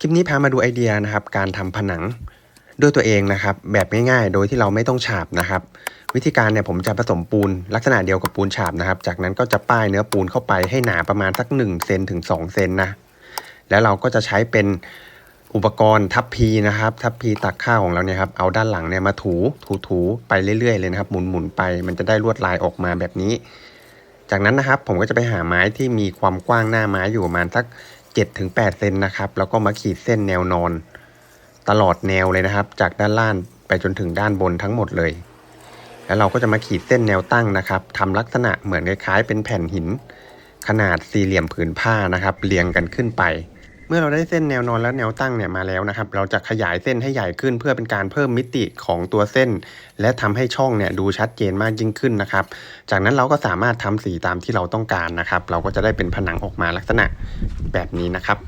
คลิปนี้พามาดูไอเดียนะครับ การทำผนังด้วยตัวเองนะครับ แบบง่ายๆ โดยที่เราไม่ต้องฉาบนะครับ วิธีการเนี่ยผมจะผสมปูนลักษณะเดียวกับปูนฉาบนะครับ จากนั้นก็จะป้ายเนื้อปูนเข้าไปให้หนาประมาณสัก1เซนถึง2เซนนะแล้วเราก็จะใช้เป็นอุปกรณ์ทับพีนะครับ ทับพีตักข้าวของเราเนี่ยครับเอาด้านหลังเนี่ยมาถูถูถูไปเรื่อยๆเลยนะครับหมุนหมุนไป มันจะได้ลวดลายออกมาแบบนี้ จากนั้นนะครับผมก็จะไปหาไม้ที่มีความกว้างหน้าไม้อยู่ประมาณสัก 7ถึง8เซนนะครับ แล้วก็มาขีดเส้นแนวนอน ตลอดแนวเลยนะครับ จากด้านล่างไปจนถึงด้านบนทั้งหมดเลย แล้วเราก็จะมาขีดเส้นแนวตั้งนะครับทำลักษณะเหมือนคล้ายๆ เป็นแผ่นหิน ขนาดสี่เหลี่ยมผืนผ้านะครับ เรียงกันขึ้นไป เมื่อเราได้เส้นแนวนอนและแนวตั้งเนี่ยมาแล้วนะครับ เราจะขยายเส้นให้ใหญ่ขึ้นเพื่อเป็นการเพิ่มมิติของตัวเส้น และทำให้ช่องเนี่ยดูชัดเจนมากยิ่งขึ้นนะครับ จากนั้นเราก็สามารถทำสีตามที่เราต้องการนะครับ เราก็จะได้เป็นผนังออกมาลักษณะแบบนี้นะครับ